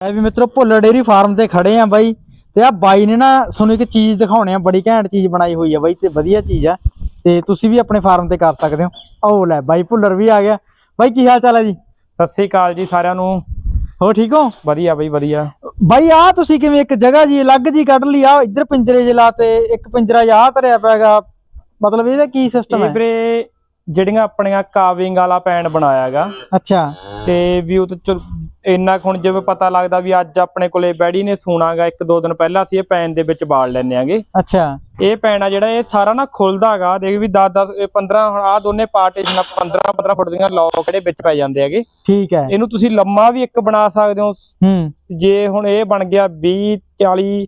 ਐ ਵੀ ਮਿੱਤਰੋ Bhullar dairy farm ਤੇ ਖੜੇ ਆ ਬਾਈ। ਤੇ ਆ ਬਾਈ ਨੇ ਨਾ ਤੁਹਾਨੂੰ ਇੱਕ ਚੀਜ਼ ਦਿਖਾਉਣੇ ਆ ਬੜੀ ਘੈਂਟ ਚੀਜ਼ ਬਣਾਈ ਹੋਈ ਆ ਬਾਈ ਤੇ ਵਧੀਆ ਚੀਜ਼ ਆ। ਤੇ ਤੁਸੀਂ ਵੀ ਆਪਣੇ ਫਾਰਮ ਤੇ ਕਰ ਸਕਦੇ ਹੋ। ਆਓ ਲੈ ਬਾਈ ਭੁੱਲਰ ਵੀ ਆ ਗਿਆ। ਬਾਈ ਕੀ ਹਾਲ ਚਾਲ ਹੈ ਜੀ? ਸਤਿ ਸ੍ਰੀ ਅਕਾਲ ਜੀ ਸਾਰਿਆਂ ਨੂੰ। ਹੋ ਠੀਕ ਹੋ? ਵਧੀਆ ਬਈ ਵਧੀਆ। ਬਾਈ ਆ ਤੁਸੀਂ ਕਿਵੇਂ ਇੱਕ ਜਗ੍ਹਾ ਜੀ ਅਲੱਗ ਜੀ ਕੱਢ ਲਈ? ਆ ਇੱਧਰ ਪਿੰਜਰੇ ਜੇ ਲਾਤੇ ਇੱਕ ਪਿੰਜਰਾ ਜਾ ਧਰਿਆ ਪਿਆਗਾ ਮਤਲਬ ਇਹਦਾ ਕੀ ਸਿਸਟਮ ਹੈ? ਵੀਰੇ ਜਿਹੜੀਆਂ ਆਪਣੀਆਂ ਕਾਵਿੰਗ ਵਾਲਾ ਪੈਨ ਬਣਾਇਆਗਾ। ਅੱਛਾ। ਤੇ ਵੀ ਉਹ ਤੇ ਇੰਨਾ ਹੁਣ ਜਿਵੇਂ ਪਤਾ ਲੱਗਦਾ ਵੀ ਅੱਜ ਆਪਣੇ ਕੋਲੇ ਬੈਡੀ ਨੇ ਸੂਣਾਗਾ ਇੱਕ ਦੋ ਦਿਨ ਪਹਿਲਾਂ ਅਸੀਂ ਇਹ ਪੈਨ ਦੇ ਵਿੱਚ ਬਾਲ ਲੈਨੇ ਆਂਗੇ। ਅੱਛਾ। ਇਹ ਪੈਨ ਆ ਜਿਹੜਾ ਇਹ ਸਾਰਾ ਨਾ ਖੁੱਲਦਾਗਾ ਦੇਖ ਵੀ 10 10 15 ਆ ਦੋਨੇ ਪਾਰਟੀਸ਼ਨ 15 15 ਫੁੱਟ ਦੀਆਂ ਲੌਕ ਜਿਹੜੇ ਵਿੱਚ ਪੈ ਜਾਂਦੇ ਹੈਗੇ ਠੀਕ ਹੈ। ਇਹਨੂੰ ਤੁਸੀਂ ਲੰਮਾ ਵੀ ਇੱਕ ਬਣਾ ਸਕਦੇ ਹੋ। ਹੂੰ। ਜੇ ਹੁਣ ਇਹ ਬਣ ਗਿਆ 20 40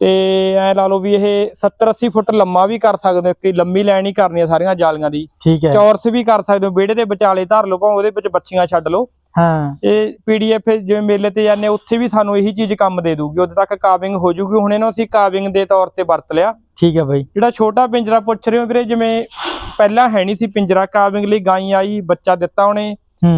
ਤੇ ਐ ਲਾ ਲਓ ਵੀ ਇਹ 70 80 ਫੁੱਟ ਲੰਮਾ ਵੀ ਕਰ ਸਕਦੇ ਹੋ ਕਿ ਲੰਮੀ ਲਾਈਨ ਹੀ ਕਰਨੀ ਆ ਸਾਰੀਆਂ ਜਾਲੀਆਂ ਦੀ। ਠੀਕ ਹੈ। ਚੌਰਸ ਵੀ ਕਰ ਸਕਦੇ ਹੋ ਵਿਹੜੇ ਦੇ ਵਿਚਾਲੇ ਧਰ ਲਓ ਭਾਵੇਂ ਉਹਦੇ ਵਿੱਚ ਬੱਚੀਆਂ ਛੱਡ ਲਓ। ਹਾਂ। ਇਹ ਪੀਡੀਐਫ ਜਿਵੇਂ ਮੇਲੇ ਤੇ ਜਾਂਦੇ ਉੱਥੇ ਵੀ ਸਾਨੂੰ ਇਹੀ ਚੀਜ਼ ਕੰਮ ਦੇ ਦੂਗੀ ਉਦੋਂ ਤੱਕ ਕਾਵਿੰਗ ਹੋ ਜੂਗੀ। ਹੁਣ ਇਹਨੂੰ ਅਸੀਂ ਕਾਵਿੰਗ ਦੇ ਤੌਰ ਤੇ ਵਰਤ ਲਿਆ। ਠੀਕ ਹੈ ਬਾਈ। ਜਿਹੜਾ ਛੋਟਾ ਪਿੰਜਰਾ ਪੁੱਛ ਰਹੇ ਹੋ ਵੀਰੇ ਜਿਵੇਂ ਪਹਿਲਾਂ ਹੈ ਨਹੀਂ ਸੀ ਪਿੰਜਰਾ ਕਾਵਿੰਗ ਲਈ ਗਾਈ ਆਈ ਬੱਚਾ ਦਿੱਤਾ ਉਹਨੇ।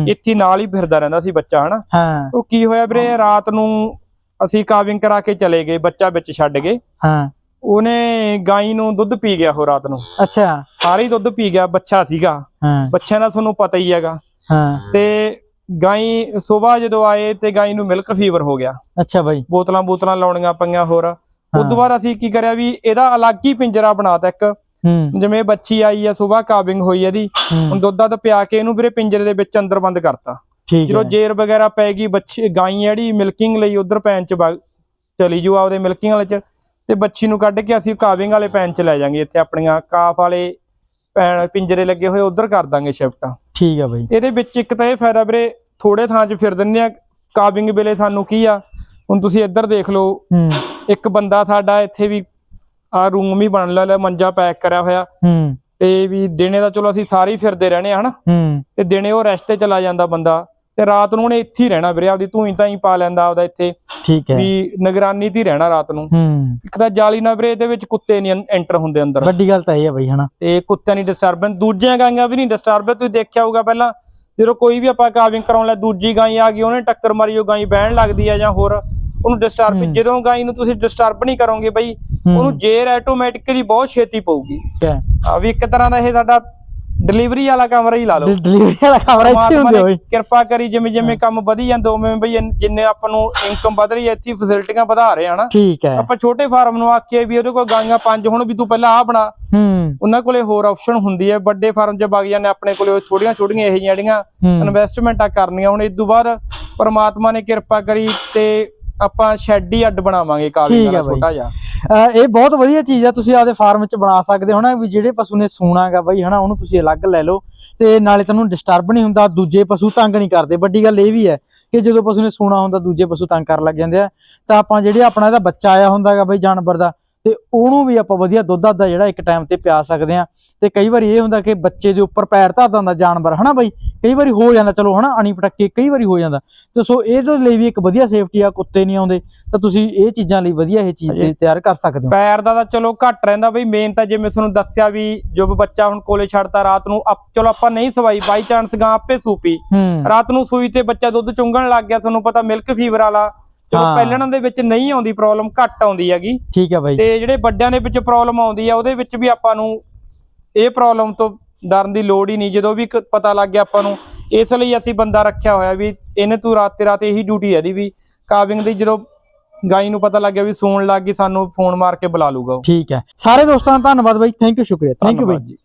ਇੱਥੇ ਨਾਲ ਹੀ ਫਿਰਦਾ ਰਹਿੰਦਾ ਸੀ ਬੱਚਾ ਹਨਾ? ਹਾਂ। ਉਹ ਕੀ ਹੋਇਆ ਵੀਰੇ ਰਾਤ ਨੂੰ ਅਸੀਂ ਕਾਵਿੰਗ ਕਰਾ ਕੇ ਚਲੇ ਗਏ ਬੱਚਾ ਵਿੱਚ ਛੱਡ ਗਏ। ਹਾਂ। ਉਹਨੇ ਗਾਈ ਨੂੰ ਦੁੱਧ ਪੀ ਗਿਆ ਉਹ ਰਾਤ ਨੂੰ। ਅੱਛਾ। ਸਾਰਾ ਦੁੱਧ ਪੀ ਗਿਆ ਬੱਚਾ ਸੀਗਾ। ਹਾਂ। ਬੱਚਿਆਂ ਦਾ ਤੁਹਾਨੂੰ ਪਤਾ ਹੀ ਹੈਗਾ। ਹਾਂ। ਤੇ ਗਾਈ ਸਵੇਰ ਜਦੋਂ ਆਏ ਤੇ ਗਾਈ ਨੂੰ ਮਿਲਕ ਫੀਵਰ ਹੋ ਗਿਆ। ਅੱਛਾ ਬਾਈ। ਬੋਤਲਾਂ ਬੋਤਲਾਂ ਲਾਉਣੀਆਂ ਪਈਆਂ ਹੋਰ। ਉਸ ਤੋਂ ਬਾਅਦ ਅਸੀਂ ਕੀ ਕਰਿਆ ਵੀ ਇਹਦਾ ਅਲੱਗ ਹੀ ਪਿੰਜਰਾ ਬਣਾਤਾ ਇੱਕ। ਜਿਵੇਂ ਬੱਚੀ ਆਈ ਆ ਸਵੇਰ ਕਾਵਿੰਗ ਹੋਈ ਇਹਦੀ। ਹੁਣ ਦੁੱਧ ਦੱਧ ਪਿਆ ਕੇ ਇਹਨੂੰ ਵੀਰੇ ਪਿੰਜਰੇ ਦੇ ਵਿੱਚ ਅੰਦਰ ਬੰਦ ਕਰਤਾ। ਠੀਕ ਜਦੋਂ ਜੇਰ ਵਗੈਰਾ ਪੈ ਗਈ ਬੱਚੀ ਗਾਈ ਜਿਹੜੀ ਮਿਲਕਿੰਗ ਲਈ ਉਧਰ ਪੈਨ ਚ ਚਲੀ ਜੂ ਆਪਦੇ ਮਿਲਕਿੰਗ ਵਾਲੇ ਚ ਤੇ ਬੱਚੀ ਨੂੰ ਕੱਢ ਕੇ ਅਸੀਂ ਕਾਵਿੰਗ ਵਾਲੇ ਪੈਨ ਚ ਲੈ ਜਾਾਂਗੇ ਇੱਥੇ ਆਪਣੀਆਂ ਕਾਫ ਵਾਲੇ ਪੈਨ ਪਿੰਜਰੇ ਲੱਗੇ ਹੋਏ ਉਧਰ ਕਰ ਦਾਂਗੇ ਸ਼ਿਫਟ ਠੀਕ ਹੈ ਬਾਈ। ਇਹਦੇ ਵਿੱਚ ਇੱਕ ਤਾਂ ਇਹ ਫਾਇਦਾ ਵੀਰੇ ਥੋੜੇ ਥਾਂ 'ਚ ਫਿਰ ਦਿੰਨੇ ਆ ਕਾਵਿੰਗ ਵੇਲੇ ਸਾਨੂੰ ਕੀ ਆ ਹੁਣ ਤੁਸੀਂ ਇੱਧਰ ਦੇਖ ਲਓ ਇੱਕ ਬੰਦਾ ਸਾਡਾ ਇੱਥੇ ਵੀ ਆ ਰੂਮ ਹੀ ਬਣ ਲਿਆ ਮੰਜਾ ਪੈਕ ਕਰਿਆ ਹੋਇਆ। ਤੇ ਵੀ ਦਿਨੇ ਦਾ ਚਲੋ ਅਸੀਂ ਸਾਰੇ ਹੀ ਫਿਰਦੇ ਰਹਿਣੇ ਆ ਹਨਾ? ਤੇ ਦਿਨੇ ਉਹ ਰੈਸਟ ਤੇ ਚਲਾ ਜਾਂਦਾ ਬੰਦਾ। ਤੇ ਰਾਤ ਨੂੰ ਉਹਨੇ ਇੱਥੇ ਹੀ ਰਹਿਣਾ ਵੀਰੇ ਆਪਦੀ ਧੂਈ ਤਾਂ ਹੀ ਪਾ ਲੈਂਦਾ ਆਪਦਾ ਇੱਥੇ। ਠੀਕ ਹੈ। ਵੀ ਨਿਗਰਾਨੀ ਤੇ ਰਹਿਣਾ ਰਾਤ ਨੂੰ। ਹੂੰ। ਇੱਕ ਤਾਂ ਜਾਲੀ ਨਾ ਵੀਰੇ ਇਹਦੇ ਵਿੱਚ ਕੁੱਤੇ ਨਹੀਂ ਐਂਟਰ ਹੁੰਦੇ ਅੰਦਰ। ਵੱਡੀ ਗੱਲ ਤਾਂ ਇਹ ਹੈ ਬਾਈ ਹਨਾ। ਤੇ ਕੁੱਤਿਆਂ ਦੀ ਡਿਸਟਰਬੈਂਸ ਦੂਜੀਆਂ ਗਾਈਆਂ ਵੀ ਨਹੀਂ ਡਿਸਟਰਬ ਤੁਸੀਂ ਦੇਖਿਆ ਹੋਊਗਾ ਪਹਿਲਾਂ ਜਦੋਂ ਕੋਈ ਵੀ ਆਪਾਂ ਕਾਵਿੰਗ ਕਰਾਉਣ ਲੈ ਦੂਜੀ ਗਾਈ ਆ ਗਈ ਉਹਨੇ ਟੱਕਰ ਮਾਰੀ ਉਹ ਗਾਈ ਬਹਿਣ ਲੱਗਦੀ ਆ ਜਾਂ ਹੋਰ ਉਹਨੂੰ ਡਿਸਟਰਬ। ਜਦੋਂ ਗਾਈ ਨੂੰ ਤੁਸੀਂ ਡਿਸਟਰਬ ਨਹੀਂ ਕਰੋਗੇ ਬਈ ਉਹਨੂੰ ਜੇਰ ਆਟੋਮੈਟਿਕਲੀ ਬਹੁਤ ਛੇਤੀ ਪਊਗੀ। ਆ ਵੀ ਇੱਕ ਤਰ੍ਹਾਂ ਦਾ ਇਹ ਸਾਡਾ ਡਿਲੀਵਰੀ ਵਾਲਾ ਕਮਰਾ ਹੀ ਲਾ ਲਓ। ਡਿਲੀਵਰੀ ਵਾਲਾ ਕਮਰਾ ਇੱਥੇ ਹੁੰਦੇ ਹੋਏ ਕਿਰਪਾ ਕਰੀ ਜਿਵੇਂ ਜਿਵੇਂ ਕੰਮ ਵਧੀ ਜਾਂਦਾ ਉਵੇਂ ਬਈ ਜਿੰਨੇ ਆਪਾਂ ਨੂੰ ਇਨਕਮ ਵਧ ਰਹੀ ਹੈ ਇੱਥੇ ਫੈਸਿਲਿਟੀਆਂ ਵਧਾ ਰਹੇ ਹਨਾ ਠੀਕ ਹੈ। ਆਪਾਂ ਛੋਟੇ ਫਾਰਮ ਨੂੰ ਆਖੀਏ ਵੀ ਉਹਦੇ ਕੋਲ ਗਾਈਆਂ ਪੰਜ ਹੁਣ ਵੀ ਤੂੰ ਪਹਿਲਾਂ ਆਹ ਬਣਾ। ਹੂੰ। ਉਹਨਾਂ ਕੋਲੇ ਹੋਰ ਆਪਸ਼ਨ ਹੁੰਦੀ ਹੈ ਵੱਡੇ ਫਾਰਮ 'ਚ ਵਗ ਜਾਂਦੇ ਆਪਣੇ ਕੋਲੇ ਥੋੜੀਆਂ ਛੋਟੀਆਂ ਇਹ ਜਿਹੜੀਆਂ ਇਨਵੈਸਟਮੈਂਟਾਂ ਕਰਨੀਆਂ ਹੁਣ ਇਸ ਤੋਂ ਬਾਅਦ ਪਰਮਾਤਮਾ ਨੇ ਕਿਰਪਾ ਕਰੀ ਤੇ ਆਪਾਂ ਸ਼ੈੱਡ ਹੀ ਅੱਡ ਬਣਾਵਾਂਗੇ ਵਾਲਾ ਬਾਈ। ਛੋਟਾ ਜਿਹਾ। ਇਹ ਬਹੁਤ ਵਧੀਆ ਚੀਜ਼ ਆ, ਤੁਸੀਂ ਆਪਦੇ ਫਾਰਮ ਵਿੱਚ ਬਣਾ ਸਕਦੇ ਹੋ ਨਾ, ਵੀ ਜਿਹੜੇ ਪਸ਼ੂ ਨੇ ਸੂਣਾਗਾ ਬਾਈ, ਹਨਾ, ਉਹਨੂੰ ਤੁਸੀਂ ਅਲੱਗ ਲੈ ਲਓ ਤੇ ਨਾਲੇ ਤੁਹਾਨੂੰ ਡਿਸਟਰਬ ਨਹੀਂ ਹੁੰਦਾ, ਦੂਜੇ ਪਸ਼ੂ ਤੰਗ ਨਹੀਂ ਕਰਦੇ। ਵੱਡੀ ਗੱਲ ਇਹ ਵੀ ਹੈ ਕਿ ਜਦੋਂ ਪਸ਼ੂ ਨੇ ਸੂਣਾ ਹੁੰਦਾ, ਦੂਜੇ ਪਸ਼ੂ ਤੰਗ ਕਰਨ ਲੱਗ ਜਾਂਦੇ ਆ। ਤਾਂ ਆਪਾਂ ਜਿਹੜੇ ਆਪਣਾ ਇਹਦਾ ਬੱਚਾ ਆਇਆ ਹੁੰਦਾਗਾ ਬਈ, ਜਾਨਵਰ ਦਾ ਤੇ ਉਹਨੂੰ ਵੀ ਆਪਾਂ ਵਧੀਆ ਦੁੱਧ ਦਾ ਜਿਹੜਾ ਇੱਕ ਟਾਈਮ ਤੇ ਪਿਆ ਸਕਦੇ ਆ ਤੇ ਕਈ ਵਾਰੀ ਇਹ ਹੁੰਦਾ ਕਿ ਬੱਚੇ ਦੇ ਉੱਪਰ ਪੈਰ ਧਰਦਾ ਹੁੰਦਾ ਜਾਨਵਰ ਹਨਾ ਬਾਈ? ਕਈ ਵਾਰੀ ਹੋ ਜਾਂਦਾ ਚਲੋ ਹਨਾ ਅਣੀ ਪਟੱਕੇ ਕਈ ਵਾਰੀ ਹੋ ਜਾਂਦਾ। ਤੇ ਸੋ ਇਹਦੇ ਲਈ ਵੀ ਇੱਕ ਵਧੀਆ ਸੇਫਟੀ ਆ ਕੁੱਤੇ ਨਹੀਂ ਆਉਂਦੇ। ਤਾਂ ਤੁਸੀਂ ਇਹ ਚੀਜ਼ਾਂ ਲਈ ਵਧੀਆ ਇਹ ਚੀਜ਼ ਹਾਂਜੀ। ਤਿਆਰ ਕਰ ਸਕਦੇ ਹੋ। ਪੈਰ ਦਾ ਤਾਂ ਚਲੋ ਘੱਟ ਰਹਿੰਦਾ ਬਈ। ਮੇਨ ਤਾਂ ਜਿਵੇਂ ਤੁਹਾਨੂੰ ਦੱਸਿਆ ਵੀ ਜੋ ਬੱਚਾ ਹੁਣ ਕੋਲੇ ਛੱਡਤਾ ਰਾਤ ਨੂੰ ਚਲੋ ਆਪਾਂ ਨਹੀਂ ਸਵਾਈ। ਬਾਈ ਚਾਂਸ ਗਾਂ ਆਪੇ ਸੂਪੀ। ਰਾਤ ਨੂੰ ਸੂਈ ਤੇ ਬੱਚਾ ਦੁੱਧ ਚੁੰਗਣ ਲੱਗ ਗਿਆ ਤੁਹਾਨੂੰ ਪਤਾ ਮਿਲਕ ਫੀਵਰ ਵਾਲਾ। ਹਾਂ। ਪਹਿਲਣਾਂ ਦੇ ਵਿੱਚ ਨਹੀਂ ਆਉਂਦੀ ਪ੍ਰੋਬਲਮ ਘੱਟ ਆਉਂਦੀ ਹੈਗੀ। ਠੀਕ ਹੈ ਬਾਈ। ਤੇ ਜਿਹੜੇ ਵੱਡਿਆਂ ਦੇ ਵਿੱਚ ਪ੍ਰੋਬਲਮ ਆਉਂਦੀ ਆ ਉਹਦੇ ਵਿੱਚ ਵੀ ਆਪਾਂ ਨੂੰ ਇਹ ਪ੍ਰੋਬਲਮ ਤੋਂ ਡਰਨ ਦੀ ਲੋੜ ਹੀ ਨਹੀਂ। ਜਦੋਂ ਵੀ ਪਤਾ ਲੱਗ ਗਿਆ ਆਪਾਂ ਨੂੰ ਇਸ ਲਈ ਅਸੀਂ ਬੰਦਾ ਰੱਖਿਆ ਹੋਇਆ ਵੀ ਇਹਨੇ ਤੂੰ ਰਾਤ ਤੇ ਰਾਤ ਇਹੀ ਡਿਊਟੀ ਹੈ ਦੀ ਵੀ। ਕਾਵਿੰਗ ਦੀ ਜਦੋਂ ਗਾਈ ਨੂੰ ਪਤਾ ਲੱਗਿਆ ਵੀ ਸੌਣ ਲੱਗ ਗਈ ਸਾਨੂੰ ਫੋਨ ਮਾਰ ਕੇ ਬੁਲਾ ਲੂਗਾ ਠੀਕ ਹੈ। ਸਾਰੇ ਦੋਸਤਾਂ ਦਾ ਧੰਨਵਾਦ ਬਾਈ। ਥੈਂਕ ਯੂ ਸ਼ੁਕਰੀਆ। Thank you bye.